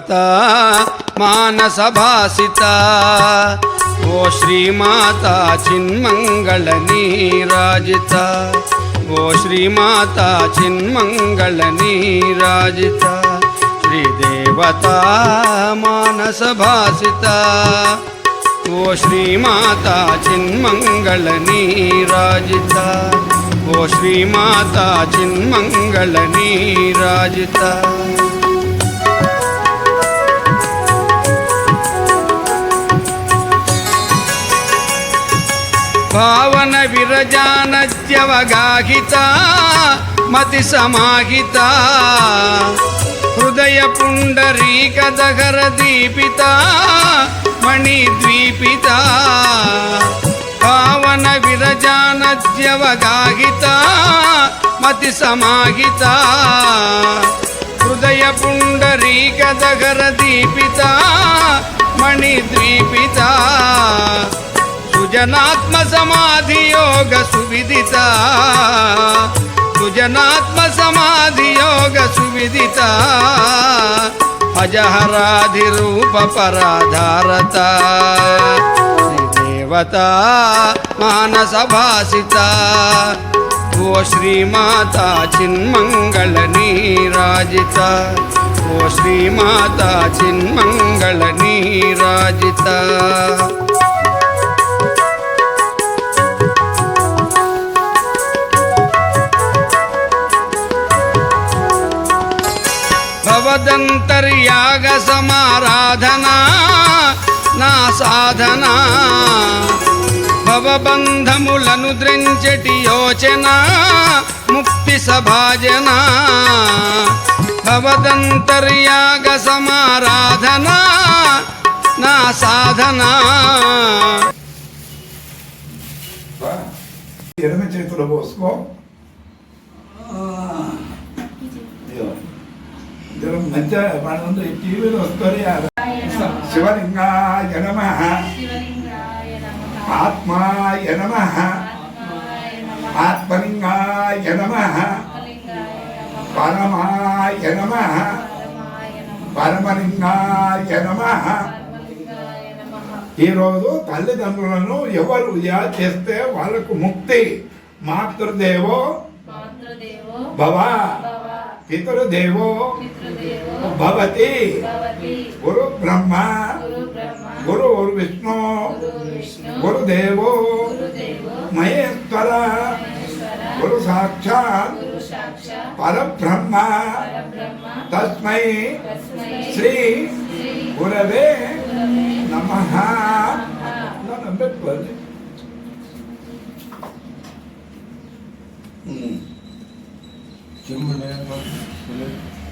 దేవత మానస భాసిత ఓ శ్రీమాత చిన్మంగళ నీరాజిత ఓ శ్రీమాత చిన్మంగళ నీరాజిత శ్రీదేవత మానస భాసిత ఓ శ్రీమాత భావన విరజానద్యవగాహిత మతి సమాహిత హృదయ పుండరీక దహర దీపిత మణిద్వీపిత. భావన విరజానద్యవగాహిత మతి సమాహిత హృదయ పుండరీక దహర దీపిత మణిద్వీపిత. సుజనాత్మ సమాధి యోగ సువిదిత. సుజనాత్మ సమాధి యోగ సువిదిత. అజహరాధి రూప పరాధారత. దేవత మానస భాసిత. ఓ శ్రీమాత చిన్మంగళ నీరాజిత. ఓ శ్రీమాత చిన్మంగళ నీరాజిత. భవదంతర్యాగ సమారాధనా నా సాధన భవబంధములను ద్రించటి యోచన ముక్తి సభాజన భవదంతర్యాగ సమారాధనా నా సాధన ఎడమ చేతులు పోసుకో మధ్య వాళ్ళందరూ ఈ టీవీలో వస్తారు శివలింగాయ నమ. ఆత్మాయ నమ. ఆత్మలింగాయ నమ. పరమాయ నమ. పరమలింగాయ నమ. ఈరోజు తల్లిదండ్రులను ఎవరు చేస్తే వాళ్ళకు ముక్తి? మాతృదేవో భవ పితృదేవో భవతి గురు బ్రహ్మ గురు విష్ణు గురు విష్ణు గురుదేవో మహేశ్వర గురు సాక్షాత్ పరబ్రహ్మ తస్మై శ్రీ గురవే నమ जिम में मेरे